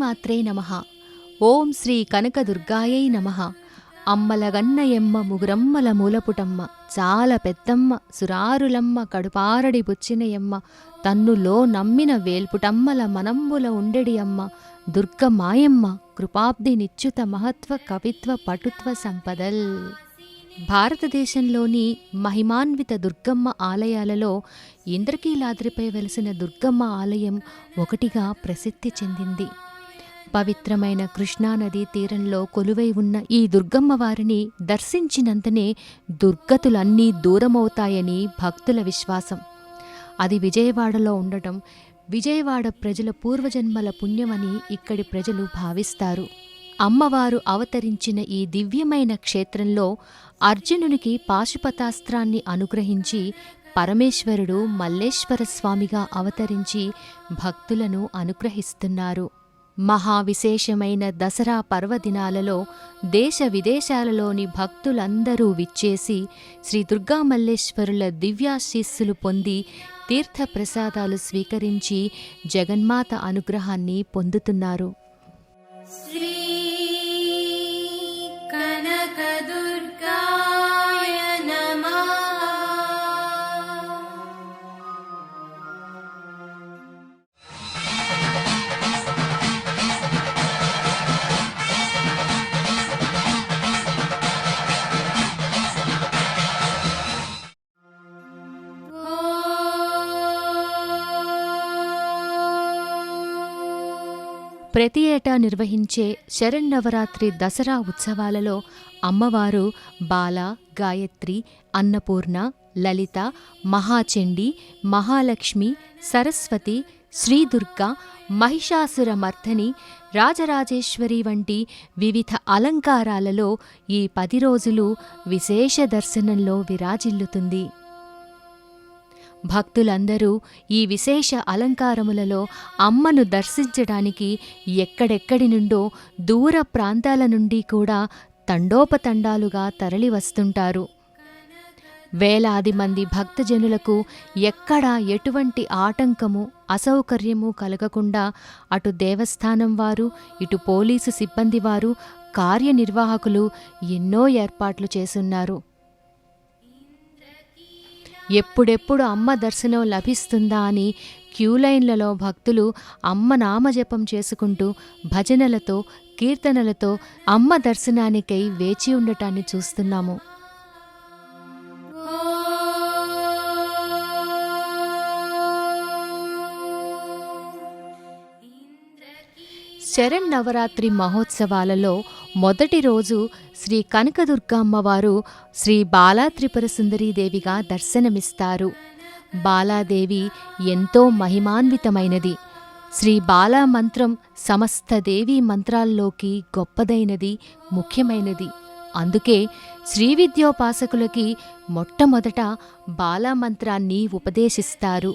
శ్రీమాత్రే నమ. ఓం శ్రీ కనకదుర్గాయై నమ. అమ్మలగన్నయమ్మ ముగురమ్మల మూలపుటమ్మ చాలా పెద్దమ్మ సురారులమ్మ కడుపారడి బుచ్చినయమ్మ తన్నులో నమ్మిన వేల్పుటమ్మల మనంబుల ఉండెడి అమ్మ దుర్గ మాయమ్మ కృపాబ్ది నిచ్యుత మహత్వ కవిత్వ పటుత్వ సంపదల్. భారతదేశంలోని మహిమాన్విత దుర్గమ్మ ఆలయాలలో ఇంద్రకీలాద్రిపై వెలసిన దుర్గమ్మ ఆలయం ఒకటిగా ప్రసిద్ధి చెందింది. పవిత్రమైన కృష్ణానదీ తీరంలో కొలువై ఉన్న ఈ దుర్గమ్మవారిని దర్శించినంతనే దుర్గతులన్నీ దూరమవుతాయని భక్తుల విశ్వాసం. అది విజయవాడలో ఉండటం విజయవాడ ప్రజల పూర్వజన్మల పుణ్యమని ఇక్కడి ప్రజలు భావిస్తారు. అమ్మవారు అవతరించిన ఈ దివ్యమైన క్షేత్రంలో అర్జునునికి పాశుపతాస్త్రాన్ని అనుగ్రహించి పరమేశ్వరుడు మల్లేశ్వర స్వామిగా అవతరించి భక్తులను అనుగ్రహిస్తున్నారు. మహావిశేషమైన దసరా పర్వదినాలలో దేశ విదేశాలలోని భక్తులందరూ విచ్చేసి శ్రీ దుర్గామల్లేశ్వరుల దివ్యాశీస్సులు పొంది తీర్థప్రసాదాలు స్వీకరించి జగన్మాత అనుగ్రహాన్ని పొందుతున్నారు. శ్రీ కనకదు ప్రతి ఏటా నిర్వహించే శరన్నవరాత్రి దసరా ఉత్సవాలలో అమ్మవారు బాల గాయత్రి అన్నపూర్ణ లలిత మహాచండి మహాలక్ష్మి సరస్వతి శ్రీదుర్గ మహిషాసురమర్థని రాజరాజేశ్వరి వంటి వివిధ అలంకారాలలో ఈ పది రోజులు విశేష దర్శనంలో విరాజిల్లుతుంది. భక్తులందరూ ఈ విశేష అలంకారములలో అమ్మను దర్శించడానికి ఎక్కడెక్కడి నుండో దూర ప్రాంతాల నుండి కూడా తండోపతండాలుగా తరలివస్తుంటారు. వేలాది మంది భక్తజనులకు ఎక్కడా ఎటువంటి ఆటంకము అసౌకర్యము కలగకుండా అటు దేవస్థానం వారు ఇటు పోలీసు సిబ్బంది వారు కార్యనిర్వాహకులు ఎన్నో ఏర్పాట్లు చేసున్నారు ఎప్పుడెప్పుడు అమ్మ దర్శనం లభిస్తుందా అని క్యూలైన్లలో భక్తులు అమ్మ నామజపం చేసుకుంటూ భజనలతో కీర్తనలతో అమ్మ దర్శనానికై వేచి ఉండటాన్ని చూస్తున్నాము. శరన్నవరాత్రి మహోత్సవాలలో మొదటి రోజు శ్రీ కనకదుర్గమ్మవారు శ్రీ బాలాత్రిపుర సుందరీదేవిగా దర్శనమిస్తారు. బాలాదేవి ఎంతో మహిమాన్వితమైనది. శ్రీ బాలా మంత్రం సమస్త దేవీ మంత్రాల్లోకి గొప్పదైనది ముఖ్యమైనది. అందుకే శ్రీ విద్యోపాసకులకి మొట్టమొదట బాలా మంత్రాన్ని ఉపదేశిస్తారు.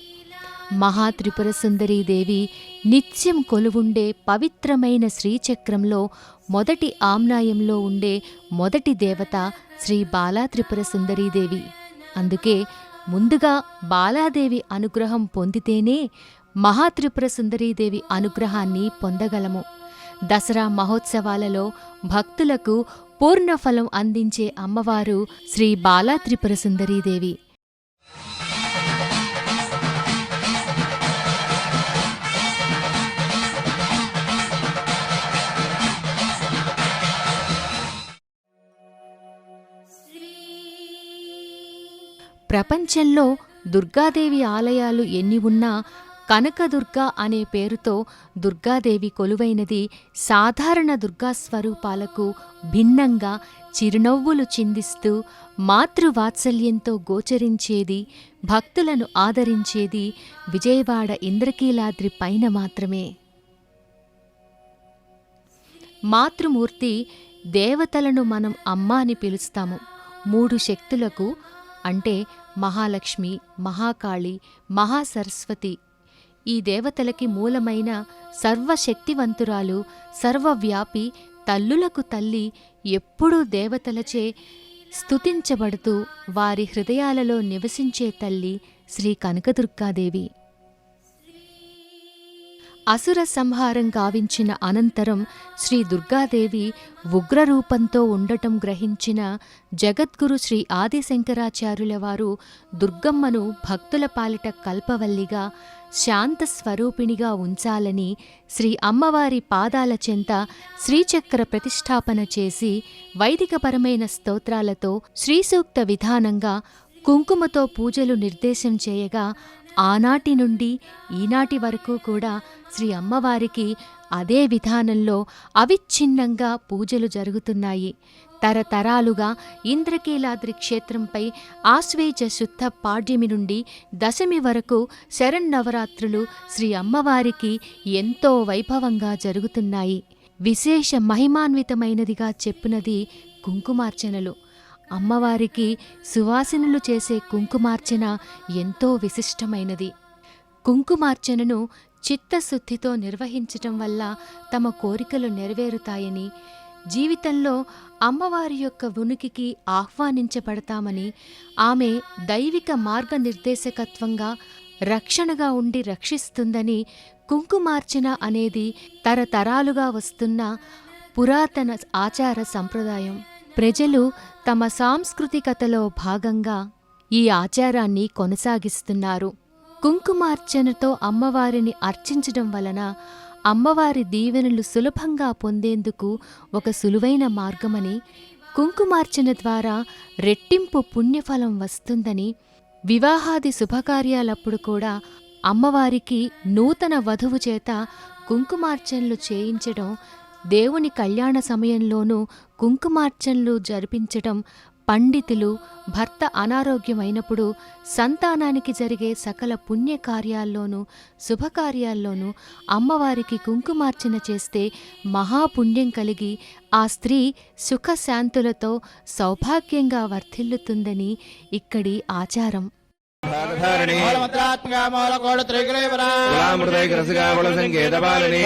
మహాత్రిపుర సుందరీదేవి నిత్యం కొలువుండే పవిత్రమైన శ్రీచక్రంలో మొదటి ఆమ్నాయంలో ఉండే మొదటి దేవత శ్రీ బాలాత్రిపుర సుందరీదేవి అందుకే ముందుగా బాలాదేవి అనుగ్రహం పొందితేనే మహాత్రిపుర సుందరీదేవి అనుగ్రహాన్ని పొందగలము. దసరా మహోత్సవాలలో భక్తులకు పూర్ణఫలం అందించే అమ్మవారు శ్రీ బాలా త్రిపుర సుందరీదేవి ప్రపంచంలో దుర్గాదేవి ఆలయాలు ఎన్ని ఉన్నా కనకదుర్గ అనే పేరుతో దుర్గాదేవి కొలువైనది సాధారణ దుర్గా స్వరూపాలకు భిన్నంగా చిరునవ్వులు చిందిస్తూ మాతృవాత్సల్యంతో గోచరించేది భక్తులను ఆదరించేది విజయవాడ ఇంద్రకీలాద్రి పైన మాత్రమే. మాతృమూర్తి దేవతలను మనం అమ్మ అని పిలుస్తాము. మూడు శక్తులకు అంటే మహాలక్ష్మి మహాకాళి మహాసరస్వతి. ఈ దేవతలకి మూలమైన సర్వశక్తివంతురాలు సర్వవ్యాపి తల్లులకు తల్లి ఎప్పుడూ దేవతలచే స్తుతించబడుతూ వారి హృదయాలలో నివసించే తల్లి శ్రీ కనకదుర్గాదేవి. అసుర సంహారం గావించిన అనంతరం శ్రీ దుర్గాదేవి ఉగ్రరూపంతో ఉండటం గ్రహించిన జగద్గురు శ్రీ ఆదిశంకరాచార్యుల వారు దుర్గమ్మను భక్తుల పాలిట కల్పవల్లిగా శాంత స్వరూపిణిగా ఉంచాలని శ్రీ అమ్మవారి పాదాల చెంత శ్రీచక్ర ప్రతిష్టాపన చేసి వైదికపరమైన స్తోత్రాలతో శ్రీసూక్త విధానంగా కుంకుమతో పూజలు నిర్దేశం చేయగా ఆనాటి నుండి ఈనాటి వరకు కూడా శ్రీ అమ్మవారికి అదే విధానంలో అవిచ్ఛిన్నంగా పూజలు జరుగుతున్నాయి. తరతరాలుగా ఇంద్రకీలాద్రి క్షేత్రంపై ఆశ్వేజ శుద్ధ పాడ్యమి నుండి దశమి వరకు శరన్నవరాత్రులు శ్రీ అమ్మవారికి ఎంతో వైభవంగా జరుగుతున్నాయి. విశేష మహిమాన్వితమైనదిగా చెప్పినది కుంకుమార్చనలు. అమ్మవారికి సువాసనలు చేసే కుంకుమార్చన ఎంతో విశిష్టమైనది. కుంకుమార్చనను చిత్తశుద్ధితో నిర్వహించటం వల్ల తమ కోరికలు నెరవేరుతాయని జీవితంలో అమ్మవారి యొక్క ఉనికికి ఆహ్వానించబడతామని ఆమె దైవిక మార్గనిర్దేశకత్వంగా రక్షణగా ఉండి రక్షిస్తుందని కుంకుమార్చన అనేది తరతరాలుగా వస్తున్న పురాతన ఆచార సంప్రదాయం. ప్రజలు తమ సాంస్కృతికతలో భాగంగా ఈ ఆచారాన్ని కొనసాగిస్తున్నారు. కుంకుమార్చనతో అమ్మవారిని అర్చించడం వలన అమ్మవారి దీవెనలు సులభంగా పొందేందుకు ఒక సులువైన మార్గమని కుంకుమార్చన ద్వారా రెట్టింపు పుణ్యఫలం వస్తుందని వివాహాది శుభకార్యాలప్పుడు కూడా అమ్మవారికి నూతన వధువు చేత కుంకుమార్చనలు చేయించడం దేవుని కళ్యాణ సమయంలోనూ కుంకుమార్చనలు జరిపించటం పండితులు భర్త అనారోగ్యమైనప్పుడు సంతానానికి జరిగే సకల పుణ్యకార్యాల్లోనూ శుభకార్యాల్లోనూ అమ్మవారికి కుంకుమార్చన చేస్తే మహాపుణ్యం కలిగి ఆ స్త్రీ సుఖశాంతులతో సౌభాగ్యంగా వర్ధిల్లుతుందని ఇక్కడి ఆచారం. మూలకోడు త్రిగులేవరా కులామృతైకరసగాకుల సంకేతపాలిని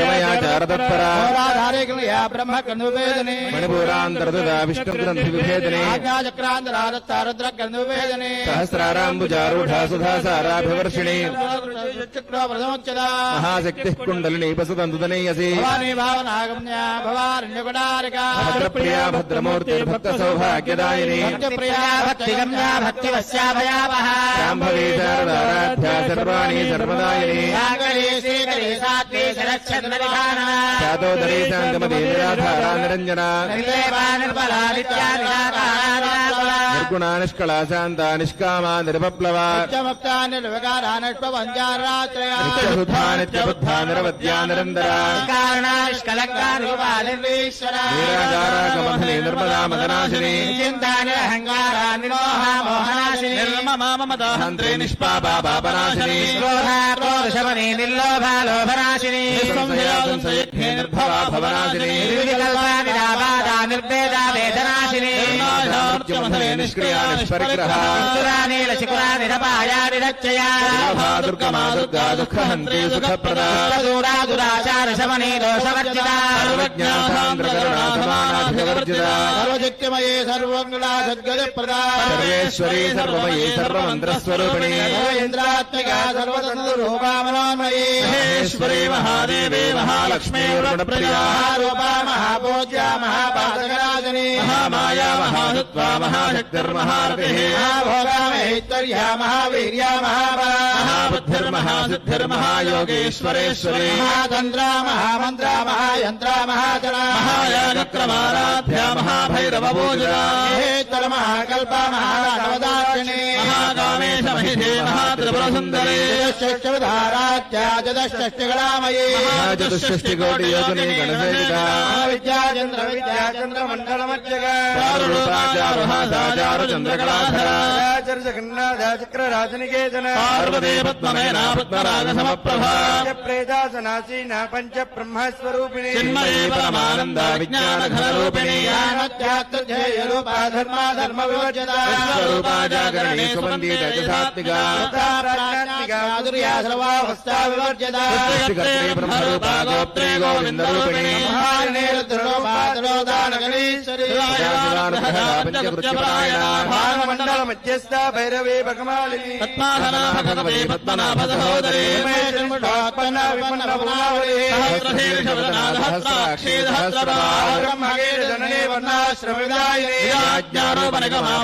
సమయాచారతత్పర మూలాధారికులు యా బ్రహ్మ కన్నువేదని మణిపూరాంతరదుదా విష్ణు గ్రంథి విభేదనే ఆజ్ఞాచక్రాంతరారుద్ర కన్నువేదని సహస్రారాంబుజారూఢ సుధా సారాభివర్షిణి ప్రథమోచ్చదా మహాశక్తి కుండలిని పసుతంతుదనీయసి భవానీ భావనాగమ్య భవారణ్యకుడారిక భద్రప్రియా భద్రమూర్తి భక్త సౌభాగ్యదాయిని భక్తిప్రియా భక్తిగమ్య భక్తివశ్యాభయావహ శాంభవీ శారదారాధ్యా సర్వాణి సర్వదాయిని సాగరీ శ్రీకరీ సాత్వీ శరచ్చంద్రవిధాన శాతోదరీ శాంతమదీ నిరాధారా నిరంజన నిర్లేపా నిర్మలా నిర్గుణా నిష్కళా శాంత నిష్కామా నిరపప్లవా నిత్యముక్తా నిర్వికారానష్పవంచారాశ్రయా నిత్యశుద్ధా నిత్యబుద్ధా నిరవద్యా నిరంతరా కారణాష్కలంకారూపాలిర్వీశ్వర నీరాగారాగమధని నిర్మలా మదనాశిని చింతానిరహంకారా నిర్మోహ మోహనాశిని హంత్రే నిష్పాపా పాపనాశిని క్రోధశమని నిర్లోభాలోభనాశిని సంశయా సంశయజ్ఞే నిర్భవా భవనాశిని నిర్వికల్పా నిరాబాధా నిర్భేదా వేదనాశిని మృత్యుమధనే నిష్క్రియా నిష్పరిగ్రహ సురానీల శిఖురా నిరపాయా నిరచ్చయా దుర్గా దుర్గమా దుర్గా దుఃఖహంత్రీ సుఖప్రదా దూరా దురాచార శమని దోషవర్జితా సర్వజ్ఞాసాంద్రకరుణా సమానాధివర్జితా సర్వశక్తిమయే సర్వంగుళా సద్గతి ప్రదా సర్వేశ్వరీ సర్వమయీ సర్వమంత్రస్వరూపిణి ఇంద్రాత్మిక సర్వతంత్ర రూపామనోన్మయీ మహేశ్వరీ మహాదేవే మహాలక్ష్మీ महारूपा महापूज्या महापादकराजनी। महामाया महासत्वा महाशक्तिर्महारतिः महाभोगामहेश्वर्या महावीर्या महाबला महाबुद्धिर्महासिद्धिर्महायोगेश्वरेश्वरी महातन्द्रा महामन्त्रा महायन्त्रा महाजना महायानक्रमाराध्या महाभैरवपूजना महाकल्पा महानवदाक्षिणी महाकामेश महिषे महात्रिपुरसुन्दरी। षष्टिधारात्या चतुष्षष्टिकलामयी चतुष्षष्टिकोटियोगिनी చతుష్షష్టిగళామయీ విద్యాచంద్ర విద్యాచంద్ర మండల మధ్యగ జగన్నాథ చక్ర రాజనికేతన పార్వతీ పద్మమే నయనా పద్మరాగసమప్రభా ప్రేదాసనాసీన పంచ బ్రహ్మస్వరూపిణి చిన్మయే పరమానంద విజ్ఞానఘనరూపిణి రూపా ధర్మ ధర్మ వివర్జిత విశ్వరూపా జాగరణే సుమందిత యథాత్మిగా మాధుర్యా సర్వావస్థా వివర్జిత బ్రహ్మరూపా గోప్త్రే గోవిందరూపిణి మండల మధ్యస్థ భైరవే భగమాలిని పద్మాధనా భగవతే పద్మనాభ సహోదరే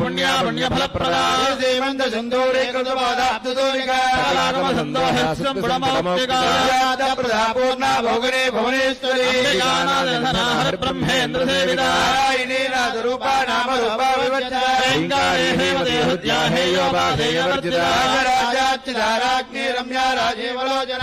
పుణ్యా పూర్ణ భోగనే బ్రహ్మేంద్ర సేవిదా నారాయణీ నాథరూపా నామ రూపా వివర్జిత లింగారే హేమదే హృద్యా హేయోపాధేయవర్జిత రాజాగ్ని రమ్యా రాజీవలోచన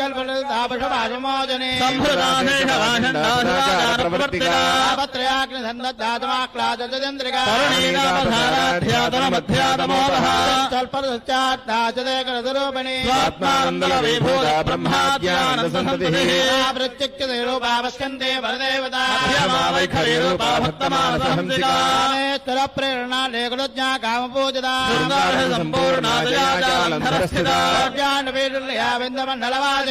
మదవిహ్వలా వేద వేద్యా వింధ్యాచల నివాసిని విధాత్రే వేదజననీ విష్ణుమాయా విలాసిని క్షేత్ర స్వరూపా క్షేత్రే క్షేత్ర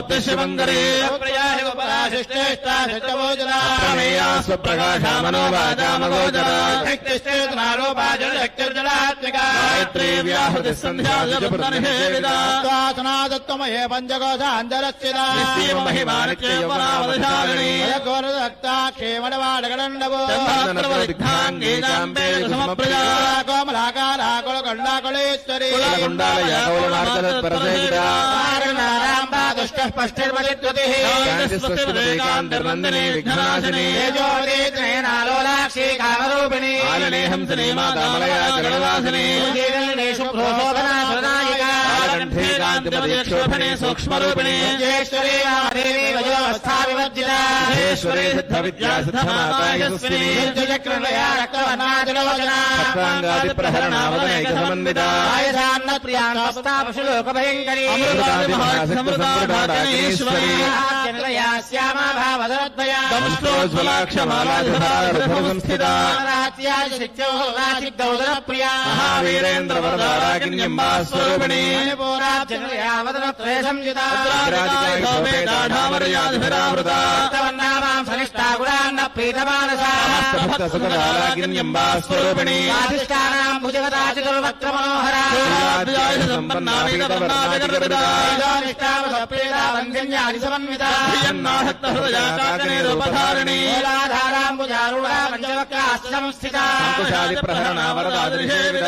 బ్రహ్మాజ్ఞాన शिष्टेष्टाशिष्टवोजरा स्वप्रकाशा मनोवाचामगोचरा शक्तिश्चेतनारोपाजशक्तिर्जलात्मिका गायत्री व्याहृति सन्ध्यासनादत्वमहे కౌలమార్గతత్పరసేవిదా శాంతి స్వస్తికాంతిర్నందిని విఘ్నాశిని ఆలనే హంసనే మాతామలయా సూక్ష్మరూపిణి సిద్ధ విద్యా ప్రహరణావదనైక సమన్విత ప్రియాంగస్తాపశులోకభయంకరీ అమృతాది మహాశక్తి సంప్రదారాజనేశ్వరి దంష్టోజ్వలాక్షమాలాధిధార సంస్థిత మహావీరేంద్ర వరదారాగిణ్యంబా స్వరూపిణి. రాధికాయుధోపేతాఢామర్యాధిభిరావృత భక్త సుఖదారాగిణ్యంబా స్వరూపిణి. శ్రీరాధ్యాయుధ సంపన్నా వీరవర్ణావిగర్విత ధియన్నాసక్త హృదయా కాకనే అంకుశాది ప్రహరణ వరదాదృశేవిద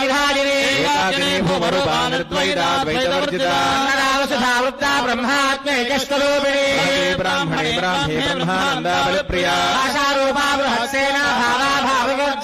विधायिने भूमरूपानद्वैताद्वैतवर्जिता वृत्ता ब्राह्मणे ब्राह्मे ब्रह्मानन्दाबलप्रिया बृहत्सेना भावा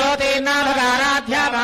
करोति नाभगाराध्या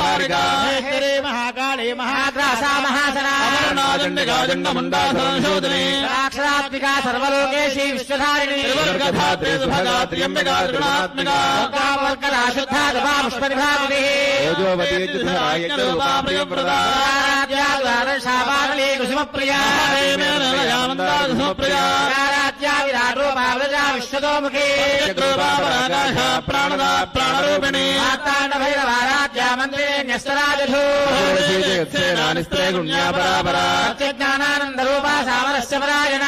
महारे महाकाले महाग्रासा महासनादंडगादंडमुंडासनशोधने साक्षरात्मिका सर्वलोकेशी विश्वधारिणी। त्रिवर्गधा त्रिसुभगा त्र्यम्बिका त्रिगुणात्मिका। वर्गदा शुद्धा ప్రాణదా ప్రాణరూపిణి మంత్రిణ్యస్తరాజూస్తే గుణ్యాపరాపరా జ్ఞానానందరూపా సామరస్య పరాయణ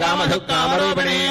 కామధు కామరూపిణి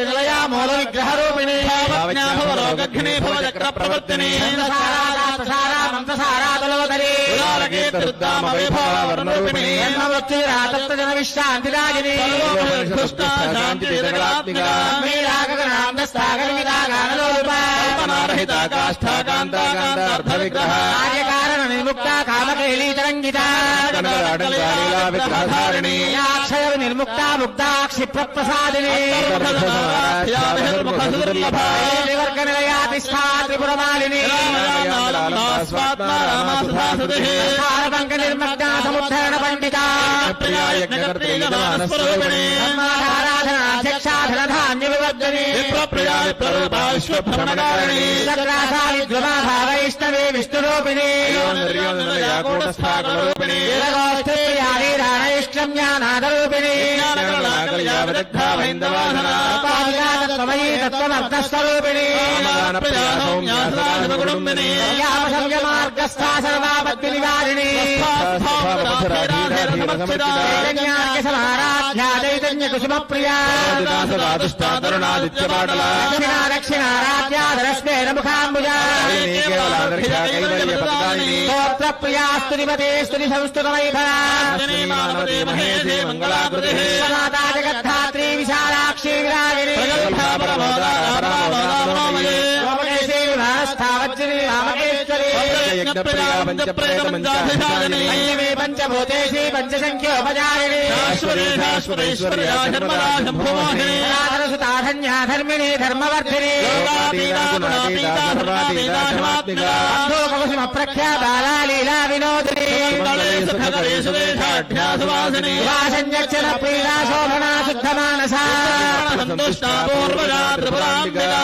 ृतया मोल विग्रह प्रवर्तनेशांतिरागिनी कारण క్షయ నిర్ముక్త ముక్తా క్షిప్రసాదిని త్రిపురమాలిని నిర్మగ్న సముద్ధరణ పండిత ధనధాన్య వివర్ధని విష్ణురూపిణి णैष्म्यानादरूपिणी ौम्यासंयमार्गस्था सर्वापत्तिनिवारिणी चैतन्यकुसुमप्रिया तरुणादित्यपाटला వైందవాసనా ఉపాధికాతత్వమయీ తత్వమర్థస్వరూపిణి ప్రియా సౌమ్యాసనాధిపకుటుంబిని సంయమార్గస్థా సర్వాపత్తి నివారిణి చైతన్యాఖ్య సమారాధ్యా చైతన్య पञ्चमे पञ्चभूतेषु पञ्चसङ्ख्योपचारिणे शाश्वते शाश्वतेश्वर्या धर्मदा शम्भुवाहिने सुताधन्या धर्मिणे धर्मवर्धिने। प्रख्यातालीला पूर्वजा त्रिपुराम्बिका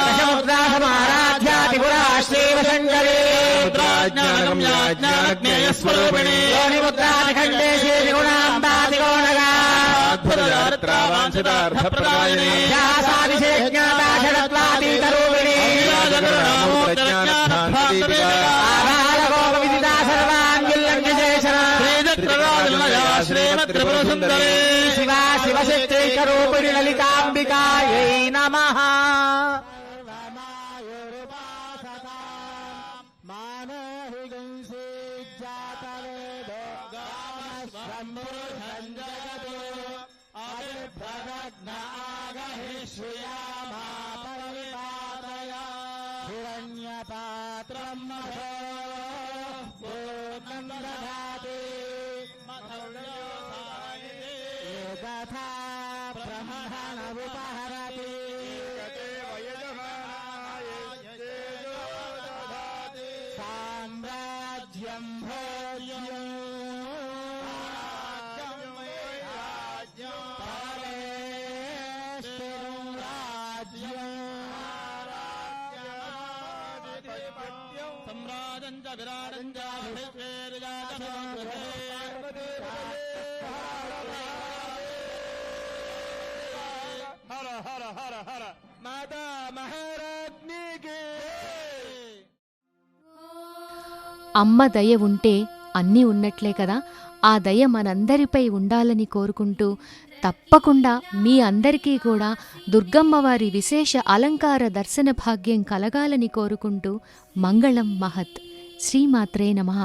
జ్ఞానగమ్యాజ్ఞానజ్ఞేయస్వరూపిణి ఆధారగోప విదితా సర్వాంగిల్లంఘ్యశేషణ प्रदज्ञ आगिषुया అమ్మ దయ ఉంటే అన్నీ ఉన్నట్లే కదా. ఆ దయ మనందరిపై ఉండాలని కోరుకుంటూ తప్పకుండా మీ అందరికీ కూడా దుర్గమ్మవారి విశేష అలంకార దర్శన భాగ్యం కలగాలని కోరుకుంటూ మంగళం మహత్. శ్రీమాత్రే నమః.